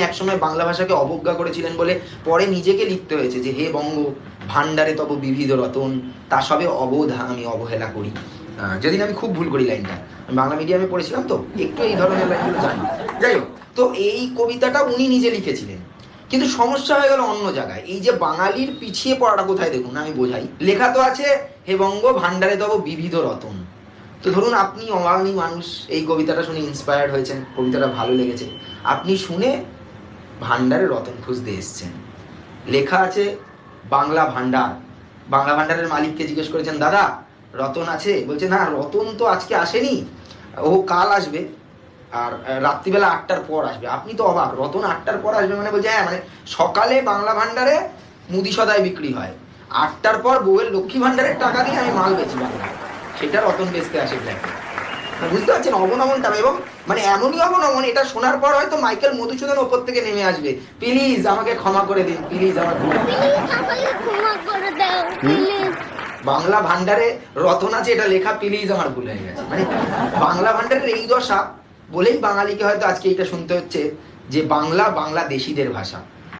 একসময় বাংলা ভাষাকে অবজ্ঞা করেছিলেন বলে পরে নিজেকে লিখতে হয়েছে যে হে বঙ্গ ভান্ডারে তব বিবিধ রতন তা সবে অবোধা আমি অবহেলা করি। আহ, যদি না আমি খুব ভুল করি লাইনটা। আমি বাংলা মিডিয়ামে পড়েছিলাম তো একটু এই ধরনের লাইনগুলো জানি। যাই হোক তো এই কবিতাটা উনি নিজে লিখেছিলেন। কিন্তু সমস্যা হয়ে গেল অন্য জায়গায়। এই যে বাঙালির পিছিয়ে পড়াটা কোথায় দেখুন আমি বোঝাই। লেখা তো আছে হে বঙ্গ ভান্ডারে তব বিবিধ রতন। তো ধরুন আপনি অবাঙালি মানুষ এই কবিতাটা শুনে ইন্সপায়ার্ড হয়েছেন কবিতাটা ভালো লেগেছে। আপনি শুনে ভান্ডারে রতন খুঁজতে এসছেন। লেখা আছে বাংলা ভান্ডার বাংলা ভান্ডারের মালিককে জিজ্ঞেস করেছেন, দাদা, রতন আছে? বলছে, না, রতন তো আজকে আসেনি। ও কাল আসবে আর রাত্রিবেলা আটটার পর আসবে। আপনি তো অবাক, রতন আটটার পর আসবে মানে বলছে হ্যাঁ মানে সকালে বাংলা ভান্ডারে মুদি সদায় বিক্রি হয়। আটটার পর বউয়ের লক্ষ্মী ভান্ডারের টাকা দিয়ে আমি মাল বেচি বাংলায়। সেটা রতন বেচতে আসে ফ্ল্যাটে বুঝতে পারছেন? অবনমনটা এবং মানে এমনই অবনমন এটা শোনার পর হয়তো মাইকেল মধুসূদন ওপর থেকে নেমে আসবে। প্লিজ আমাকে ক্ষমা করে দিন প্লিজ আমার আমাকে বাংলা ভান্ডারে রতন আছে এটা লেখা প্লিজ আমার ভুল হয়ে গেছে। মানে বাংলা ভান্ডারের এই দশা বলেই বাঙালিকে হয়তো আজকে এটা শুনতে হচ্ছে যে বাংলা বাংলাদেশিদের ভাষা।